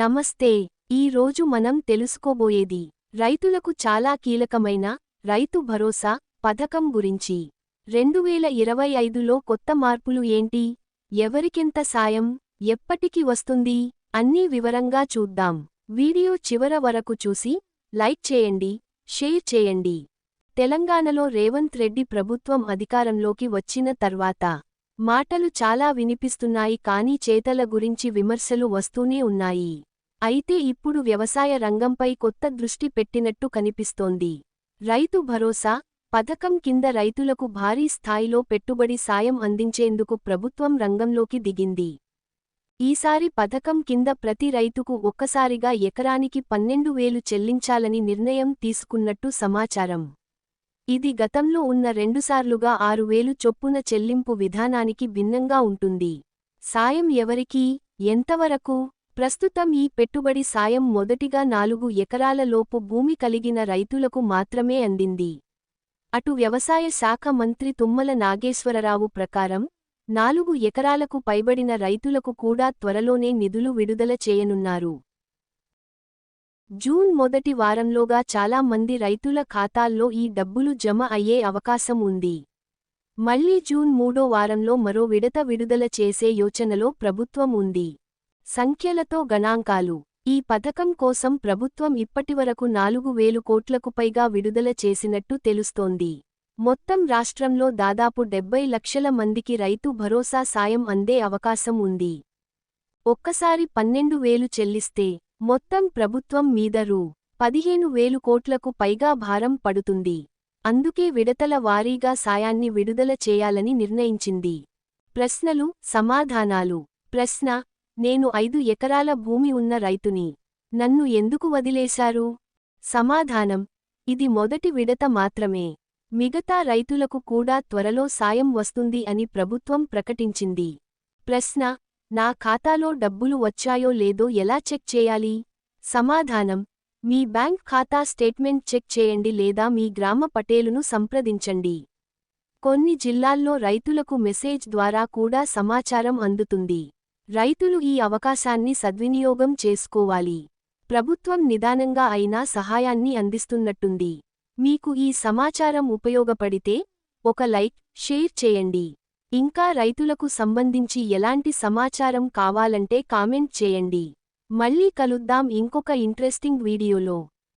నమస్తే. ఈ రోజు మనం తెలుసుకోబోయేది రైతులకు చాలా కీలకమైన రైతు భరోసా పథకం గురించి. రెండువేల ఇరవై ఐదులో కొత్త మార్పులు ఏంటి? ఎవరికెంత సాయం? ఎప్పటికి వస్తుంది? అన్నీ వివరంగా చూద్దాం. వీడియో చివర వరకు చూసి లైక్ చేయండి షేర్ చేయండి. తెలంగాణలో రేవంత్ రెడ్డి ప్రభుత్వం అధికారంలోకి వచ్చిన తర్వాత మాటలు చాలా వినిపిస్తున్నాయి కానీ చేతల గురించి విమర్శలు వస్తూనే ఉన్నాయి. అయితే ఇప్పుడు వ్యవసాయ రంగంపై కొత్త దృష్టి పెట్టినట్టు కనిపిస్తోంది. రైతు భరోసా పథకం కింద రైతులకు భారీ స్థాయిలో పెట్టుబడి సాయం అందించేందుకు ప్రభుత్వం రంగంలోకి దిగింది. ఈసారి పథకం కింద ప్రతి రైతుకు ఒక్కసారిగా ఎకరానికి పన్నెండు వేలు చెల్లించాలని నిర్ణయం తీసుకున్నట్టు సమాచారం. ఇది గతంలో ఉన్న రెండుసార్లుగా ఆరు వేలు చొప్పున చెల్లింపు విధానానికి భిన్నంగా ఉంటుంది. సాయం ఎవరికీ ఎంతవరకు ప్రస్తుతం ఈ పెట్టుబడి సాయం మొదటిగా నాలుగు ఎకరాల లోపు భూమి కలిగిన రైతులకు మాత్రమే అందింది. అటు వ్యవసాయ శాఖ మంత్రి తుమ్మల నాగేశ్వరరావు ప్రకారం నాలుగు ఎకరాలకు పైబడిన రైతులకు కూడా త్వరలోనే నిధులు విడుదల చేయనున్నారు. జూన్ మొదటి వారంలోగా చాలా మంది రైతుల ఖాతాల్లో ఈ డబ్బులు జమ అయ్యే అవకాశం ఉంది. మళ్ళీ జూన్ మూడో వారంలో మరో విడత విడుదల చేసే యోచనలో ప్రభుత్వం ఉంది. సంఖ్యలతో గణాంకాలు. ఈ పథకం కోసం ప్రభుత్వం ఇప్పటివరకు నాలుగు వేలు కోట్లకు పైగా విడుదల చేసినట్టు తెలుస్తోంది. మొత్తం రాష్ట్రంలో దాదాపు డెబ్బై లక్షల మందికి రైతు భరోసా సాయం అందే అవకాశం ఉంది. ఒక్కసారి పన్నెండు వేలు చెల్లిస్తే మొత్తం ప్రభుత్వం మీద రూ. పదిహేను వేలు కోట్లకు పైగా భారం పడుతుంది. అందుకే విడతల వారీగా సాయాన్ని విడుదల చేయాలని నిర్ణయించింది. ప్రశ్నలు సమాధానాలు. ప్రశ్న నేను ఐదు ఎకరాల భూమి ఉన్న రైతుని. నన్ను ఎందుకు వదిలేశారు? సమాధానం. ఇది మొదటి విడత మాత్రమే. మిగతా రైతులకు కూడా త్వరలో సాయం వస్తుంది అని ప్రభుత్వం ప్రకటించింది. ప్రశ్న నా ఖాతాలో డబ్బులు వచ్చాయో లేదో ఎలా చెక్ చేయాలి? సమాధానం. మీ బ్యాంక్ ఖాతా స్టేట్మెంట్ చెక్ చేయండి లేదా మీ గ్రామ పటేలును సంప్రదించండి. కొన్ని జిల్లాల్లో రైతులకు మెసేజ్ ద్వారా కూడా సమాచారం అందుతుంది. రైతులు ఈ అవకాశాన్ని సద్వినియోగం చేసుకోవాలి. ప్రభుత్వం నిదానంగా అయినా సహాయాన్ని అందిస్తున్నట్టుంది. మీకు ఈ సమాచారం ఉపయోగపడితే ఒక లైక్ షేర్ చేయండి. ఇంకా రైతులకు సంబంధించి ఎలాంటి సమాచారం కావాలంటే కామెంట్ చేయండి. మళ్ళీ కలుద్దాం ఇంకొక ఇంట్రెస్టింగ్ వీడియోలో.